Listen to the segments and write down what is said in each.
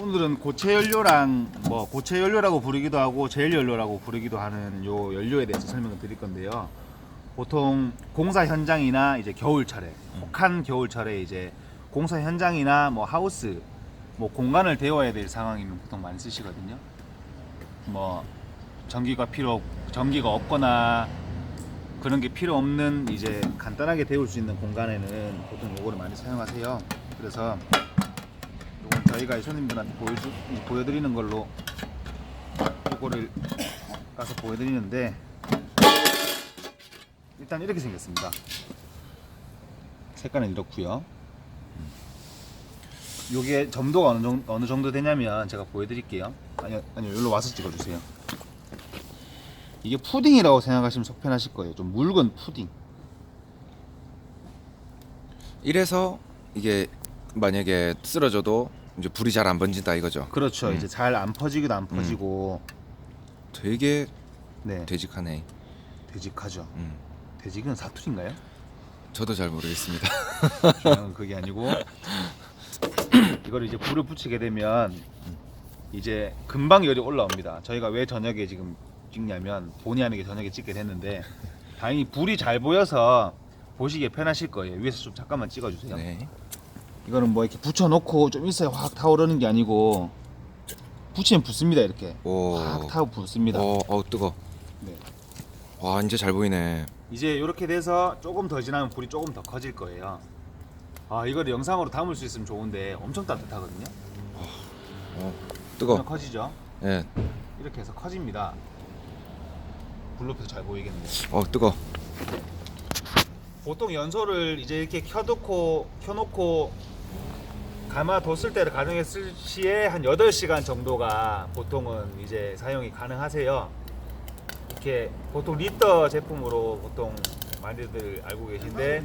오늘은 고체 연료랑 뭐 고체 연료라고 부르기도 하고 제일 연료라고 부르기도 하는 요 연료에 대해서 설명을 드릴 건데요. 보통 공사 현장이나 이제 겨울철에 혹한 겨울철에 이제 공사 현장이나 뭐 하우스 뭐 공간을 데워야 될 상황이면 보통 많이 쓰시거든요. 뭐 전기가 필요 없- 전기가 없거나 그런 게 필요 없는 이제 간단하게 데울 수 있는 공간에는 보통 요거를 많이 사용하세요. 그래서 저희가 손님들한테 보여주, 보여드리는 걸로 요거를 가서 보여드리는데 일단 이렇게 생겼습니다. 색깔은 이렇고요. 요게 점도가 어느 정도, 어느 정도 되냐면 제가 보여드릴게요. 아니요, 아니요, 여기로 와서 찍어주세요. 이게 푸딩이라고 생각하시면 속편하실 거예요. 좀 묽은 푸딩. 이래서 이게 만약에 쓰러져도 이제 불이 잘 안 번진다 이거죠. 그렇죠. 음. 이제 잘 안 퍼지기도 안 퍼지고, 되게 네, 되직하네. 되직하죠. 음. 되직은 사투리인가요? 저도 잘 모르겠습니다. 중요한 건 그게 아니고 이걸 이제 불을 붙이게 되면 이제 금방 열이 올라옵니다. 저희가 왜 저녁에 지금 찍냐면 본의 아니게 저녁에 찍게 됐는데 다행히 불이 잘 보여서 보시기에 편하실 거예요. 위에서 좀 잠깐만 찍어주세요. 네. 이거는 뭐 이렇게 붙여놓고 좀 있어야 확 타오르는 게 아니고 붙이면 붙습니다. 이렇게 오. 확 타고 붙습니다. 어, 어 뜨거. 네. 와 이제 잘 보이네. 이제 이렇게 돼서 조금 더 지나면 불이 조금 더 커질 거예요. 아 이거를 영상으로 담을 수 있으면 좋은데 엄청 따뜻하거든요. 어, 뜨거. 커지죠. 예. 이렇게 해서 커집니다. 불 높여서 잘 보이겠네요. 어 뜨거. 보통 연소를 이제 이렇게 켜놓고 켜놓고 감아뒀을 때를 가정했을 시에 한 8시간 정도가 보통은 이제 사용이 가능하세요. 이렇게 보통 리터 제품으로 보통 많이들 알고 계신데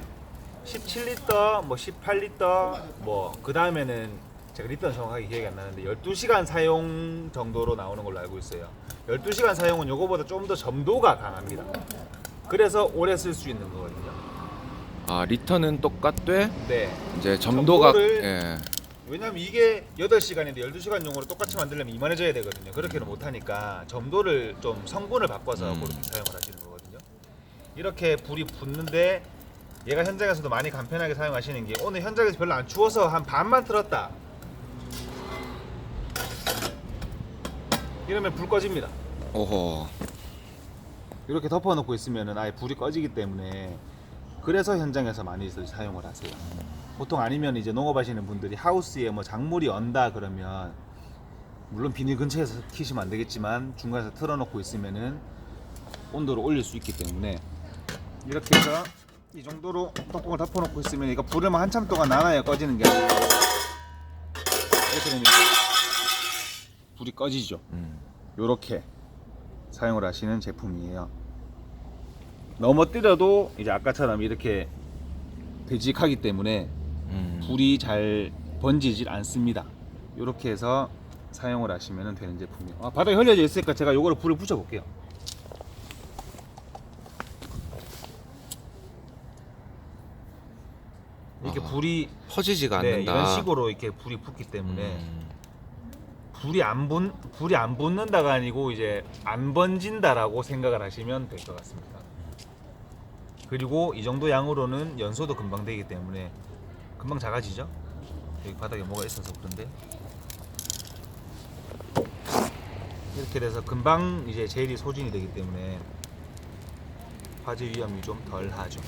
17리터, 뭐 18리터, 뭐 그 다음에는 제가 리터는 정확하게 기억이 안 나는데 12시간 사용 정도로 나오는 걸로 알고 있어요. 12시간 사용은 요거보다 좀 더 점도가 강합니다. 그래서 오래 쓸 수 있는 거거든요. 아 리터는 똑같되 네. 이제 점도가 점도를- 예. 왜냐면 이게 8시간인데 12시간 용으로 똑같이 만들려면 이만해져야 되거든요. 그렇게는 못하니까 점도를 좀 성분을 바꿔서 음. 그렇게 사용을 하시는 거거든요. 이렇게 불이 붙는데 얘가 현장에서도 많이 간편하게 사용하시는 게 오늘 현장에서 별로 안 추워서 한 반만 틀었다. 이러면 불 꺼집니다. 오호. 이렇게 덮어놓고 있으면 아예 불이 꺼지기 때문에 그래서 현장에서 많이 사용을 하세요. 보통 아니면 이제 농업하시는 분들이 하우스에 뭐 작물이 언다 그러면 물론 비닐 근처에서 키시면 안 되겠지만 중간에서 틀어놓고 있으면은 온도를 올릴 수 있기 때문에 이렇게 해서 이 정도로 뚜껑을 덮어놓고 있으면 이거 불을 뭐 한참 동안 나눠야 꺼지는 게 아니고 이렇게 되면 불이 꺼지죠. 음. 요렇게 사용을 하시는 제품이에요. 넘어뜨려도 이제 아까처럼 이렇게 되직하기 때문에 음. 불이 잘 번지질 않습니다. 요렇게 해서 사용을 하시면 되는 제품이에요. 아, 바닥에 흘려져 있으니까 제가 요거를 불을 붙여 볼게요. 이렇게 아하. 불이 퍼지지가 네, 않는다. 이런 식으로 이렇게 불이 붙기 때문에 음. 불이 안 분, 불이 안 붙는다가 아니고 이제 안 번진다라고 생각을 하시면 될 것 같습니다. 그리고 이 정도 양으로는 연소도 금방 되기 때문에 금방 작아지죠. 여기 바닥에 뭐가 있어서 그런데 이렇게 돼서 금방 이제 젤이 소진이 되기 때문에 화재 위험이 좀 덜하죠.